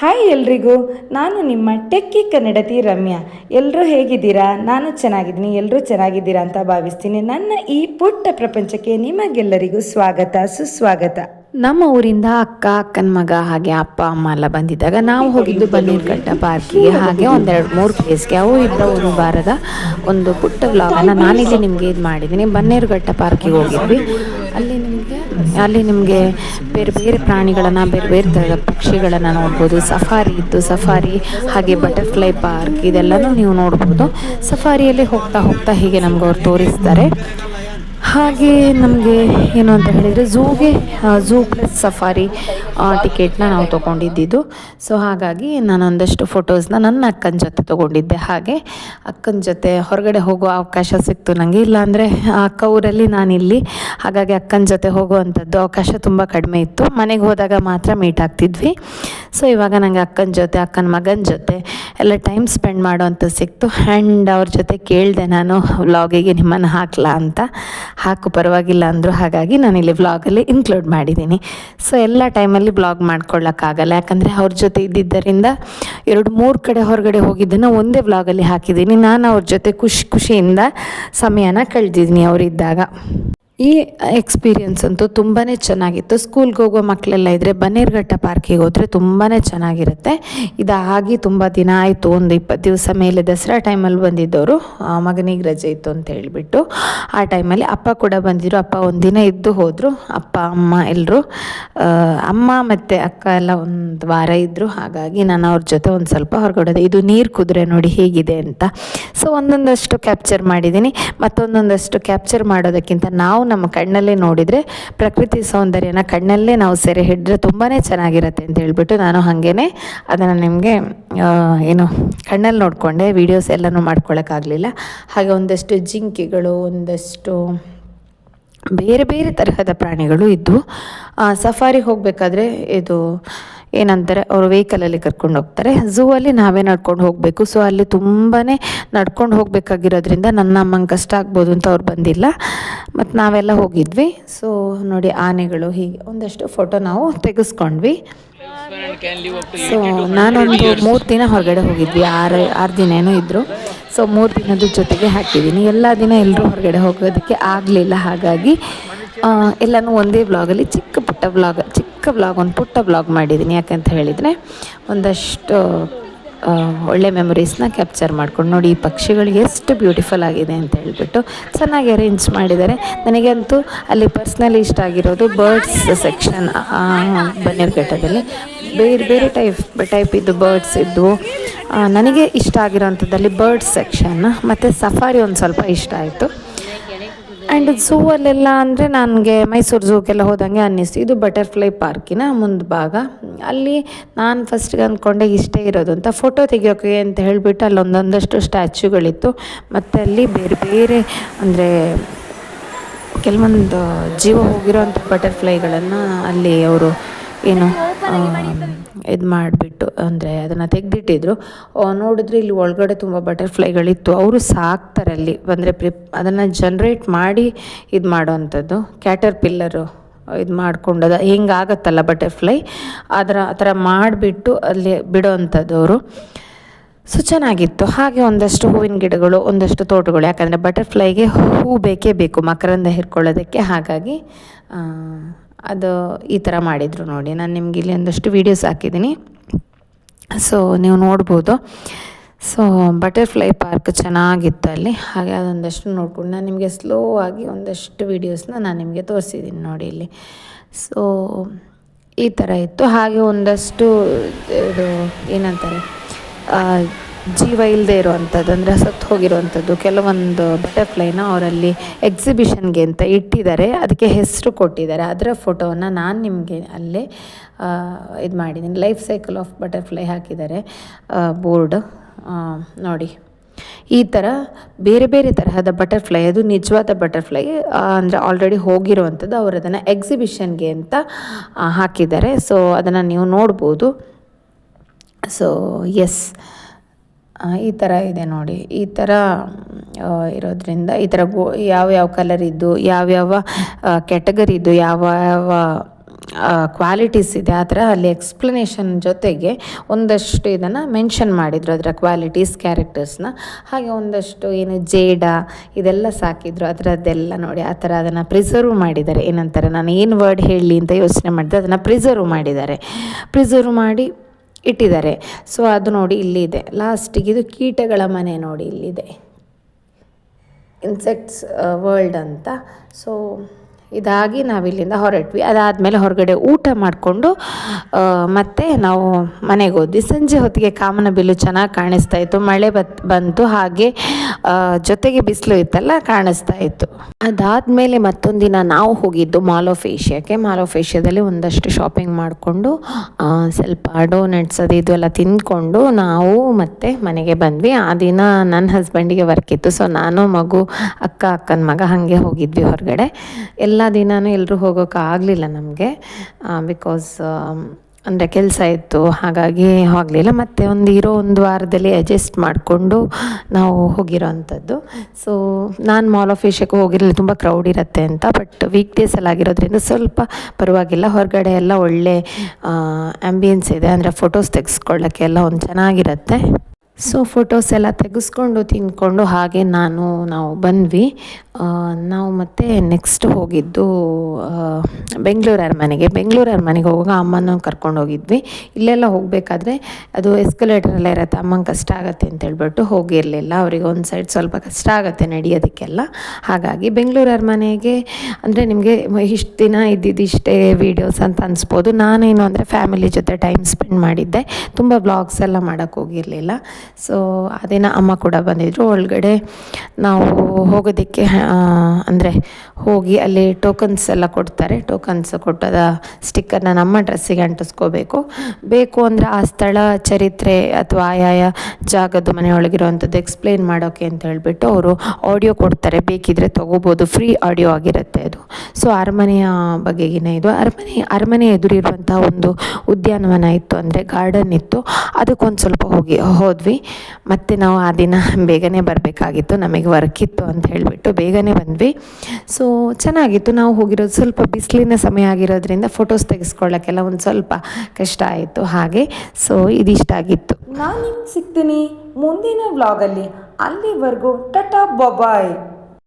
Hi ಎಲ್ರಿಗೂ, ನಾನು ನಿಮ್ಮ ಟೆಕ್ಕಿ ಕನ್ನಡತಿ ರಮ್ಯಾ. ಎಲ್ಲರೂ ಹೇಗಿದ್ದೀರಾ? ನಾನು ಚೆನ್ನಾಗಿದ್ದೀನಿ ಎಲ್ಲರೂ ಚೆನ್ನಾಗಿದ್ದೀರಾ ಅಂತ ಭಾವಿಸ್ತೀನಿ. ನನ್ನ ಈ ಪುಟ್ಟ ಪ್ರಪಂಚಕ್ಕೆ ನಿಮಗೆಲ್ಲರಿಗೂ ಸ್ವಾಗತ, ಸುಸ್ವಾಗತ. ನಮ್ಮ ಊರಿಂದ ಅಕ್ಕ, ಅಕ್ಕನ ಮಗ ಹಾಗೆ ಅಪ್ಪ, ಅಮ್ಮ ಎಲ್ಲ ಬಂದಿದ್ದಾಗ ನಾವು ಹೋಗಿದ್ದು ಬನ್ನೀರ್ಘಟ್ಟ ಪಾರ್ಕಿಗೆ. ಹಾಗೆ ಒಂದೆರಡು ಮೂರು ಪ್ಲೇಸ್ಗೆ. ಅವು ಒಂದು ವಾರದ ಒಂದು ಪುಟ್ಟ ವ್ಲಾಗನ್ನು ನಾನಿಲ್ಲಿ ನಿಮಗೆ ಇದು ಮಾಡಿದ್ದೀನಿ ಬನ್ನೇರುಘಟ್ಟ ಪಾರ್ಕಿಗೆ ಹೋಗಿದ್ವಿ. ಅಲ್ಲಿ ಅಲ್ಲಿ ನಿಮಗೆ ಬೇರೆ ಬೇರೆ ಪ್ರಾಣಿಗಳನ್ನು, ಬೇರೆ ಬೇರೆ ಥರದ ಪಕ್ಷಿಗಳನ್ನು ನೋಡ್ಬೋದು. ಸಫಾರಿ ಇತ್ತು, ಸಫಾರಿ, ಹಾಗೆ ಬಟರ್ಫ್ಲೈ ಪಾರ್ಕ್ ಇದೆಲ್ಲನೂ ನೀವು ನೋಡ್ಬೋದು. ಸಫಾರಿಯಲ್ಲಿ ಹೋಗ್ತಾ ಹೋಗ್ತಾ ಹೀಗೆ ನಮ್ಗೆ ಅವ್ರು ತೋರಿಸ್ತಾರೆ. ಹಾಗೆ ನಮಗೆ ಏನು ಅಂತ ಹೇಳಿದರೆ, ಝೂಗೆ ಝೂ ಪ್ಲಸ್ ಸಫಾರಿ ಟಿಕೆಟ್ನ ನಾವು ತೊಗೊಂಡಿದ್ದಿದ್ದು. ಸೊ ಹಾಗಾಗಿ ನಾನು ಒಂದಷ್ಟು ಫೋಟೋಸ್ನ ನನ್ನ ಅಕ್ಕನ ಜೊತೆ ತೊಗೊಂಡಿದ್ದೆ. ಹಾಗೆ ಅಕ್ಕನ ಜೊತೆ ಹೊರಗಡೆ ಹೋಗೋ ಅವಕಾಶ ಸಿಕ್ತು ನನಗೆ ಇಲ್ಲಾಂದರೆ ಅಕ್ಕ ಊರಲ್ಲಿ ನಾನಿಲ್ಲಿ. ಹಾಗಾಗಿ ಅಕ್ಕನ ಜೊತೆ ಹೋಗುವಂಥದ್ದು ಅವಕಾಶ ತುಂಬ ಕಡಿಮೆ ಇತ್ತು. ಮನೆಗೆ ಹೋದಾಗ ಮಾತ್ರ ಮೀಟ್ ಆಗ್ತಿದ್ವಿ. ಸೊ ಇವಾಗ ನನಗೆ ಅಕ್ಕನ ಜೊತೆ, ಅಕ್ಕನ ಮಗನ ಜೊತೆ ಎಲ್ಲ ಟೈಮ್ ಸ್ಪೆಂಡ್ ಮಾಡೋವಂಥ ಸಿಕ್ತು. ಆ್ಯಂಡ್ ಅವ್ರ ಜೊತೆ ಕೇಳಿದೆ ನಾನು ವ್ಲಾಗಿಗೆ ನಿಮ್ಮನ್ನು ಹಾಕ್ಲಾ ಅಂತ. ಹಾಕು, ಪರವಾಗಿಲ್ಲ ಅಂದರು. ಹಾಗಾಗಿ ನಾನು ಇಲ್ಲಿ ವ್ಲಾಗಲ್ಲಿ ಇನ್ಕ್ಲೂಡ್ ಮಾಡಿದ್ದೀನಿ ಸೊ ಎಲ್ಲ ಟೈಮಲ್ಲಿ ಬ್ಲಾಗ್ ಮಾಡ್ಕೊಳ್ಳೋಕ್ಕಾಗಲ್ಲ ಯಾಕಂದರೆ ಅವ್ರ ಜೊತೆ ಇದ್ದಿದ್ದರಿಂದ ಎರಡು, ಮೂರು ಕಡೆ ಹೊರಗಡೆ ಹೋಗಿದ್ದನ್ನು ಒಂದೇ ವ್ಲಾಗಲ್ಲಿ ಹಾಕಿದ್ದೀನಿ ನಾನು ಅವ್ರ ಜೊತೆ ಖುಷಿ, ಖುಷಿಯಿಂದ ಸಮಯನ ಕಳೆದಿದ್ದೀನಿ ಅವರಿದ್ದಾಗ. ಈ ಎಕ್ಸ್ಪೀರಿಯನ್ಸ್ ಅಂತೂ ತುಂಬಾ ಚೆನ್ನಾಗಿತ್ತು. ಸ್ಕೂಲ್ಗೆ ಹೋಗೋ ಮಕ್ಕಳೆಲ್ಲ ಇದ್ದರೆ ಬನ್ನೇರ್ಘಟ್ಟ ಪಾರ್ಕಿಗೆ ಹೋದರೆ ತುಂಬಾ ಚೆನ್ನಾಗಿರುತ್ತೆ. ಇದಾಗಿ ತುಂಬ ದಿನ ಆಯಿತು. ಒಂದು ಇಪ್ಪತ್ತು ದಿವಸ ಮೇಲೆ ದಸರಾ ಟೈಮಲ್ಲಿ ಬಂದಿದ್ದವರು ಮಗನಿಗೆ ರಜೆ ಇತ್ತು ಅಂತ ಹೇಳಿಬಿಟ್ಟು. ಆ ಟೈಮಲ್ಲಿ ಅಪ್ಪ ಕೂಡ ಬಂದಿದ್ದರು ಅಪ್ಪ ಒಂದು ದಿನ ಇದ್ದು ಹೋದರು. ಅಪ್ಪ, ಅಮ್ಮ ಎಲ್ಲರೂ ಅಮ್ಮ ಮತ್ತು ಅಕ್ಕ ಎಲ್ಲ ಒಂದು ವಾರ ಇದ್ದರು ಹಾಗಾಗಿ ನಾನು ಅವ್ರ ಜೊತೆ ಒಂದು ಸ್ವಲ್ಪ ಹೊರಗಡೆ. ಇದು ನೀರು ಕುದುರೆ ನೋಡಿ ಹೇಗಿದೆ ಅಂತ. ಸೊ ಒಂದೊಂದಷ್ಟು ಕ್ಯಾಪ್ಚರ್ ಮಾಡಿದ್ದೀನಿ. ಮತ್ತೊಂದೊಂದಷ್ಟು ಕ್ಯಾಪ್ಚರ್ ಮಾಡೋದಕ್ಕಿಂತ ನಾವು ನಮ್ಮ ಕಣ್ಣಲ್ಲೇ ನೋಡಿದರೆ ಪ್ರಕೃತಿ ಸೌಂದರ್ಯನ ಕಣ್ಣಲ್ಲೇ ನಾವು ಸೆರೆ ಹಿಡಿದ್ರೆ ತುಂಬಾ ಚೆನ್ನಾಗಿರುತ್ತೆ ಅಂತ ಹೇಳ್ಬಿಟ್ಟು ನಾನು ಹಾಗೇನೆ ಅದನ್ನು ನಿಮಗೆ ಏನು ಕಣ್ಣಲ್ಲಿ ನೋಡಿಕೊಂಡೆ ವೀಡಿಯೋಸ್ ಎಲ್ಲನೂ ಮಾಡ್ಕೊಳ್ಳೋಕ್ಕಾಗಲಿಲ್ಲ ಹಾಗೆ ಒಂದಷ್ಟು ಜಿಂಕೆಗಳು, ಒಂದಷ್ಟು ಬೇರೆ ಬೇರೆ ತರಹದ ಪ್ರಾಣಿಗಳು ಇದ್ದವು ಸಫಾರಿ ಹೋಗಬೇಕಾದ್ರೆ ಇದು ಏನಂತಾರೆ, ಅವರು ವೆಹಿಕಲಲ್ಲಿ ಕರ್ಕೊಂಡು ಹೋಗ್ತಾರೆ. ಝೂ ಅಲ್ಲಿ ನಾವೇ ನಡ್ಕೊಂಡು ಹೋಗಬೇಕು. ಸೊ ಅಲ್ಲಿ ತುಂಬಾ ನಡ್ಕೊಂಡು ಹೋಗಬೇಕಾಗಿರೋದ್ರಿಂದ ನನ್ನ ಅಮ್ಮಂಗೆ ಕಷ್ಟ ಆಗ್ಬೋದು ಅಂತ ಅವ್ರು ಬಂದಿಲ್ಲ. ಮತ್ತು ನಾವೆಲ್ಲ ಹೋಗಿದ್ವಿ. ಸೊ ನೋಡಿ ಆನೆಗಳು ಹೀಗೆ ಒಂದಷ್ಟು ಫೋಟೋ ನಾವು ತೆಗೆಸ್ಕೊಂಡ್ವಿ. ಸೊ ನಾನೊಂದು ಮೂರು ದಿನ ಹೊರಗಡೆ ಹೋಗಿದ್ವಿ. ಆರು ಆರು ದಿನ ಏನೋ ಇದ್ದರು ಸೊ ಮೂರು ದಿನದ ಜೊತೆಗೆ ಹಾಕಿದ್ದೀನಿ. ಎಲ್ಲ ದಿನ ಎಲ್ಲರೂ ಹೊರಗಡೆ ಹೋಗೋದಕ್ಕೆ ಆಗಲಿಲ್ಲ ಹಾಗಾಗಿ ಎಲ್ಲನೂ ಒಂದೇ ವ್ಲಾಗಲ್ಲಿ ಚಿಕ್ಕ ಪುಟ್ಟ ಬ್ಲಾಗ್ ಚಿಕ್ಕ ವ್ಲಾಗ್ ಒಂದು ಪುಟ್ಟ ಬ್ಲಾಗ್ ಮಾಡಿದ್ದೀನಿ ಯಾಕಂತ ಹೇಳಿದರೆ, ಒಂದಷ್ಟು ಒಳ್ಳೆ ಮೆಮೊರೀಸ್ನ ಕ್ಯಾಪ್ಚರ್ ಮಾಡ್ಕೊಂಡು ನೋಡಿ, ಈ ಪಕ್ಷಿಗಳು ಎಷ್ಟು ಬ್ಯೂಟಿಫುಲ್ ಆಗಿದೆ ಅಂತ ಹೇಳ್ಬಿಟ್ಟು ಚೆನ್ನಾಗಿ ಅರೇಂಜ್ ಮಾಡಿದ್ದಾರೆ. ನನಗಂತೂ ಅಲ್ಲಿ ಪರ್ಸ್ನಲಿ ಇಷ್ಟ ಆಗಿರೋದು ಬರ್ಡ್ಸ್ ಸೆಕ್ಷನ್ ಬನ್ನೇರುಘಟ್ಟದಲ್ಲಿ ಬೇರೆ ಬೇರೆ ಟೈಪ್ ಟೈಪ್ ಇದ್ದು ಬರ್ಡ್ಸ್ ಇದ್ದವು ನನಗೆ ಇಷ್ಟ ಆಗಿರೋಂಥದ್ದಲ್ಲಿ ಬರ್ಡ್ಸ್ ಸೆಕ್ಷನ್ ಮತ್ತು ಸಫಾರಿ ಒಂದು ಸ್ವಲ್ಪ ಇಷ್ಟ ಆಯಿತು. ಆ್ಯಂಡ್ ಝೂ ಅಲ್ಲೆಲ್ಲ ಅಂದರೆ ನನಗೆ ಮೈಸೂರು ಝೂಗೆಲ್ಲ ಹೋದಂಗೆ ಅನ್ನಿಸ್ತು. ಇದು ಬಟರ್ಫ್ಲೈ ಪಾರ್ಕಿನ ಮುಂದೆ ಭಾಗ. ಅಲ್ಲಿ ನಾನು ಫಸ್ಟ್ಗೆ ಅಂದ್ಕೊಂಡೆ ಇಷ್ಟೇ ಇರೋದು ಅಂತ ಫೋಟೋ ತೆಗಿಯೋಕೆ ಅಂತ ಹೇಳಿಬಿಟ್ಟು ಅಲ್ಲಿ ಒಂದೊಂದಷ್ಟು ಸ್ಟ್ಯಾಚ್ಯೂಗಳಿತ್ತು ಮತ್ತು ಅಲ್ಲಿ ಬೇರೆ ಬೇರೆ ಅಂದರೆ ಕೆಲವೊಂದು ಜೀವ ಹೋಗಿರೋಂಥ ಬಟರ್ಫ್ಲೈಗಳನ್ನು ಅಲ್ಲಿ ಅವರು ಏನು ಇದು ಮಾಡಿಬಿಟ್ಟು, ಅಂದರೆ ಅದನ್ನು ತೆಗೆದಿಟ್ಟಿದ್ರು. ನೋಡಿದ್ರೆ ಇಲ್ಲಿ ಒಳಗಡೆ ತುಂಬ ಬಟರ್ಫ್ಲೈಗಳಿತ್ತು. ಅವರು ಸಾಕ್ತಾರೆ ಅಲ್ಲಿ. ಅಂದರೆ ಪ್ರಿಪ್ ಅದನ್ನು ಜನ್ರೇಟ್ ಮಾಡಿ ಇದು ಮಾಡೋವಂಥದ್ದು. ಕ್ಯಾಟರ್ ಪಿಲ್ಲರು ಇದು ಮಾಡ್ಕೊಂಡದ. ಹಿಂಗಾಗತ್ತಲ್ಲ ಬಟರ್ಫ್ಲೈ? ಅದರ, ಆ ಥರ ಮಾಡಿಬಿಟ್ಟು ಅಲ್ಲಿ ಬಿಡೋವಂಥದ್ದು ಅವರು. ಸೊ, ಚೆನ್ನಾಗಿತ್ತು. ಹಾಗೆ ಒಂದಷ್ಟು ಹೂವಿನ ಗಿಡಗಳು, ಒಂದಷ್ಟು ತೋಟಗಳು. ಯಾಕಂದರೆ ಬಟರ್ಫ್ಲೈಗೆ ಹೂ ಬೇಕೇ ಬೇಕು. ಮಕರಂದ ಹಿರ್ಕೊಳ್ಳೋದಕ್ಕೆ. ಹಾಗಾಗಿ ಅದು ಈ ಥರ ಮಾಡಿದರು ನೋಡಿ. ನಾನು ನಿಮ್ಗೆ ಇಲ್ಲಿ ಒಂದಷ್ಟು ವೀಡಿಯೋಸ್ ಹಾಕಿದ್ದೀನಿ. ಸೊ ನೀವು ನೋಡ್ಬೋದು. ಸೊ ಬಟರ್ಫ್ಲೈ ಪಾರ್ಕ್ ಚೆನ್ನಾಗಿತ್ತು ಅಲ್ಲಿ. ಹಾಗೆ ಅದೊಂದಷ್ಟು ನೋಡ್ಕೊಂಡು ನಾನು ನಿಮಗೆ ಸ್ಲೋ ಆಗಿ ಒಂದಷ್ಟು ವೀಡಿಯೋಸ್ನ ನಾನು ನಿಮಗೆ ತೋರಿಸಿದ್ದೀನಿ ನೋಡಿ ಇಲ್ಲಿ. ಸೊ ಈ ಥರ ಇತ್ತು. ಹಾಗೆ ಒಂದಷ್ಟು ಇದು ಏನಂತಾರೆ ಜೀವ ಇಲ್ಲದೆ ಇರುವಂಥದ್ದು, ಅಂದರೆ ಸತ್ತು ಹೋಗಿರುವಂಥದ್ದು, ಕೆಲವೊಂದು ಬಟರ್ಫ್ಲೈನ ಅವರಲ್ಲಿ ಎಕ್ಸಿಬಿಷನ್ಗೆ ಅಂತ ಇಟ್ಟಿದ್ದಾರೆ. ಅದಕ್ಕೆ ಹೆಸರು ಕೊಟ್ಟಿದ್ದಾರೆ. ಅದರ ಫೋಟೋವನ್ನು ನಾನು ನಿಮಗೆ ಅಲ್ಲೇ ಇದು ಮಾಡಿದ್ದೀನಿ. ಲೈಫ್ ಸೈಕಲ್ ಆಫ್ ಬಟರ್ಫ್ಲೈ ಹಾಕಿದ್ದಾರೆ ಬೋರ್ಡ್ ನೋಡಿ. ಈ ಥರ ಬೇರೆ ಬೇರೆ ತರಹದ ಬಟರ್ಫ್ಲೈ ಅದು ನಿಜವಾದ ಬಟರ್ಫ್ಲೈ ಅಂದರೆ ಆಲ್ರೆಡಿ ಹೋಗಿರುವಂಥದ್ದು ಅವರು ಅದನ್ನು ಎಕ್ಸಿಬಿಷನ್ಗೆ ಅಂತ ಹಾಕಿದ್ದಾರೆ. ಸೊ ಅದನ್ನು ನೀವು ನೋಡ್ಬೋದು. ಸೊ ಎಸ್ ಈ ಥರ ಇದೆ ನೋಡಿ. ಈ ಥರ ಇರೋದ್ರಿಂದ ಈ ಥರ ಗೋ ಯಾವ್ಯಾವ ಕಲರ್ ಇದ್ದು ಯಾವ್ಯಾವ ಕ್ಯಾಟಗರಿ ಇದ್ದು, ಯಾವ ಯಾವ ಕ್ವಾಲಿಟೀಸ್ ಇದೆ, ಆ ಥರ ಅಲ್ಲಿ ಎಕ್ಸ್ಪ್ಲನೇಷನ್ ಜೊತೆಗೆ ಒಂದಷ್ಟು ಇದನ್ನು ಮೆನ್ಷನ್ ಮಾಡಿದರು ಅದರ ಕ್ವಾಲಿಟೀಸ್ ಕ್ಯಾರೆಕ್ಟರ್ಸ್ನ ಹಾಗೆ ಒಂದಷ್ಟು ಏನು ಜೇಡ ಇದೆಲ್ಲ ಸಾಕಿದ್ರು, ಅದರದ್ದೆಲ್ಲ ನೋಡಿ, ಆ ಥರ ಅದನ್ನು ಪ್ರಿಸರ್ವ್ ಮಾಡಿದ್ದಾರೆ. ಏನಂತಾರೆ, ನಾನು ಏನು ವರ್ಡ್ ಹೇಳಲಿ ಅಂತ ಯೋಚನೆ ಮಾಡಿದೆ, ಅದನ್ನು ಪ್ರಿಸರ್ವ್ ಮಾಡಿದ್ದಾರೆ. ಪ್ರಿಸರ್ವ್ ಮಾಡಿ ಇಟ್ಟಿದ್ದಾರೆ. ಸೊ ಅದು ನೋಡಿ ಇಲ್ಲಿದೆ ಲಾಸ್ಟಿಗೆ ಇದು ಕೀಟಗಳ ಮನೆ ನೋಡಿ ಇಲ್ಲಿದೆ ಇನ್ಸೆಕ್ಟ್ಸ್ ವರ್ಲ್ಡ್ ಅಂತ. ಸೊ ಇದಾಗಿ ನಾವಿಲ್ಲಿಂದ ಹೊರಟ್ವಿ. ಅದಾದಮೇಲೆ ಹೊರಗಡೆ ಊಟ ಮಾಡಿಕೊಂಡು ಮತ್ತೆ ನಾವು ಮನೆಗೆ ಹೋದ್ವಿ. ಸಂಜೆ ಹೊತ್ತಿಗೆ ಕಾಮನಬಿಲ್ಲು ಚೆನ್ನಾಗಿ ಕಾಣಿಸ್ತಾ ಇತ್ತು. ಮಳೆ ಬತ್, ಬಂತು. ಹಾಗೆ ಜೊತೆಗೆ ಬಿಸಿಲು ಇತ್ತಲ್ಲ, ಕಾಣಿಸ್ತಾ ಇತ್ತು. ಅದಾದಮೇಲೆ ಮತ್ತೊಂದು ದಿನ ನಾವು ಹೋಗಿದ್ದು ಮಾಲ್ ಆಫ್ ಏಷ್ಯಾಕ್ಕೆ. ಮಾಲ್ ಆಫ್ ಏಷ್ಯಾದಲ್ಲಿ ಒಂದಷ್ಟು ಶಾಪಿಂಗ್ ಮಾಡಿಕೊಂಡು ಸ್ವಲ್ಪ ಡೋನಟ್ಸ್ ಅದು ಇದು ಎಲ್ಲ ತಿಂದ್ಕೊಂಡು ನಾವು ಮತ್ತೆ ಮನೆಗೆ ಬಂದ್ವಿ. ಆ ದಿನ ನನ್ನ ಹಸ್ಬೆಂಡಿಗೆ ವರ್ಕ್ ಇತ್ತು. ಸೊ ನಾನು ಮಗು, ಅಕ್ಕ, ಅಕ್ಕನ ಮಗ ಹಾಗೆ ಹೋಗಿದ್ವಿ ಹೊರಗಡೆ. ಎಲ್ಲ ದಿನವೂ ಎಲ್ಲರೂ ಹೋಗೋಕೆ ಆಗಲಿಲ್ಲ ನಮಗೆ ಬಿಕಾಸ್ ಅಂದರೆ ಕೆಲಸ ಇತ್ತು, ಹಾಗಾಗಿ ಆಗಲಿಲ್ಲ ಮತ್ತು ಒಂದು ಇರೋ ಒಂದು ವಾರದಲ್ಲಿ ಅಡ್ಜಸ್ಟ್ ಮಾಡಿಕೊಂಡು ನಾವು ಹೋಗಿರೋ ಅಂಥದ್ದು. ಸೊ ನಾನು ಮಾಲ್ ಆಫ್ ಏಷ್ಯಾಕ್ಕೆ ಹೋಗಿರಲಿಲ್ಲ, ತುಂಬ ಕ್ರೌಡ್ ಇರುತ್ತೆ ಅಂತ ಬಟ್ ವೀಕ್ ಡೇಸಲ್ಲಿ ಆಗಿರೋದ್ರಿಂದ ಸ್ವಲ್ಪ ಪರವಾಗಿಲ್ಲ. ಹೊರಗಡೆ ಎಲ್ಲ ಒಳ್ಳೆ ಆ್ಯಂಬಿಯನ್ಸ್ ಇದೆ. ಅಂದರೆ ಫೋಟೋಸ್ ತೆಗೆಸ್ಕೊಳ್ಳೋಕ್ಕೆ ಎಲ್ಲ ಒಂದು ಚೆನ್ನಾಗಿರುತ್ತೆ. ಸೊ ಫೋಟೋಸ್ ಎಲ್ಲ ತೆಗೆಸ್ಕೊಂಡು ತಿಂದ್ಕೊಂಡು ಹಾಗೆ ನಾನು, ನಾವು ಬಂದ್ವಿ. ನಾವು ಮತ್ತೆ ನೆಕ್ಸ್ಟ್ ಹೋಗಿದ್ದು ಬೆಂಗಳೂರು ಅರಮನೆಗೆ. ಬೆಂಗಳೂರು ಅರಮನೆಗೆ ಹೋಗುವಾಗ ಅಮ್ಮನ ಕರ್ಕೊಂಡು ಹೋಗಿದ್ವಿ. ಇಲ್ಲೆಲ್ಲ ಹೋಗಬೇಕಾದ್ರೆ ಅದು ಎಸ್ಕಲೇಟರೆಲ್ಲ ಇರುತ್ತೆ. ಅಮ್ಮಂಗೆ ಕಷ್ಟ ಆಗುತ್ತೆ ಅಂತ ಹೇಳ್ಬಿಟ್ಟು ಹೋಗಿರಲಿಲ್ಲ. ಅವರಿಗೆ ಒಂದು ಸೈಡ್ ಸ್ವಲ್ಪ ಕಷ್ಟ ಆಗುತ್ತೆ ನಡೆಯೋದಕ್ಕೆಲ್ಲ. ಹಾಗಾಗಿ ಬೆಂಗಳೂರು ಅರಮನೆಗೆ ಅಂದರೆ ನಿಮಗೆ ಇಷ್ಟು ದಿನ ಇದ್ದಿದ್ದು ಇಷ್ಟೇ ವೀಡಿಯೋಸ್ ಅಂತ ಅನಿಸ್ಬೋದು. ನಾನೇನು ಅಂದರೆ ಫ್ಯಾಮಿಲಿ ಜೊತೆ ಟೈಮ್ ಸ್ಪೆಂಡ್ ಮಾಡಿದ್ದೆ. ತುಂಬ ಬ್ಲಾಗ್ಸ್ ಎಲ್ಲ ಮಾಡೋಕ್ಕೆ ಹೋಗಿರಲಿಲ್ಲ. ಸೊ ಆ ಅಮ್ಮ ಕೂಡ ಬಂದಿದ್ದರು ಒಳಗಡೆ ನಾವು ಹೋಗೋದಕ್ಕೆ ಅಂದರೆ ಹೋಗಿ ಅಲ್ಲಿ ಟೋಕನ್ಸ್ ಎಲ್ಲ ಕೊಡ್ತಾರೆ. ಟೋಕನ್ಸ್ ಕೊಟ್ಟದ ಸ್ಟಿಕ್ಕರ್ನ ನಮ್ಮ ಡ್ರೆಸ್ಸಿಗೆ ಅಂಟಿಸ್ಕೋಬೇಕು. ಬೇಕು ಅಂದರೆ ಆ ಸ್ಥಳ, ಚರಿತ್ರೆ ಅಥವಾ ಆಯಾಯ ಜಾಗದ್ದು ಮನೆಯೊಳಗಿರುವಂಥದ್ದು ಎಕ್ಸ್ಪ್ಲೇನ್ ಮಾಡೋಕ್ಕೆ ಅಂತ ಹೇಳಿಬಿಟ್ಟು ಅವರು ಆಡಿಯೋ ಕೊಡ್ತಾರೆ. ಬೇಕಿದ್ರೆ ತೊಗೋಬೋದು. ಫ್ರೀ ಆಡಿಯೋ ಆಗಿರುತ್ತೆ ಅದು. ಸೊ ಅರಮನೆಯ ಬಗೆಗಿನ ಇದು. ಅರಮನೆ ಅರಮನೆ ಎದುರಿರುವಂಥ ಒಂದು ಉದ್ಯಾನವನ ಇತ್ತು ಅಂದರೆ ಗಾರ್ಡನ್ ಇತ್ತು. ಅದಕ್ಕೊಂದು ಸ್ವಲ್ಪ ಹೋಗಿ, ಹೋದ್ವಿ. ಮತ್ತು ನಾವು ಆ ದಿನ ಬೇಗನೆ ಬರಬೇಕಾಗಿತ್ತು. ನಮಗೆ ವರ್ಕ್ ಇತ್ತು ಅಂತ ಹೇಳಿಬಿಟ್ಟು ಬೇಗನೆ ಬಂದ್ವಿ. ಸೊ ಚೆನ್ನಾಗಿತ್ತು. ನಾವು ಹೋಗಿರೋದು ಸ್ವಲ್ಪ ಬಿಸಿಲಿನ ಸಮಯ ಆಗಿರೋದ್ರಿಂದ ಫೋಟೋಸ್ ತೆಗೆಸ್ಕೊಳ್ಳೋಕ್ಕೆಲ್ಲ ಒಂದು ಸ್ವಲ್ಪ ಕಷ್ಟ ಆಯಿತು ಹಾಗೆ. ಸೊ ಇದಿಷ್ಟ ಆಗಿತ್ತು. ನಾನು ನಿಮ್ಗೆ ಸಿಗ್ತೀನಿ ಮುಂದಿನ ವ್ಲಾಗಲ್ಲಿ ಅಲ್ಲಿವರೆಗೂ ಟಟಾ ಬೊಬಾಯ್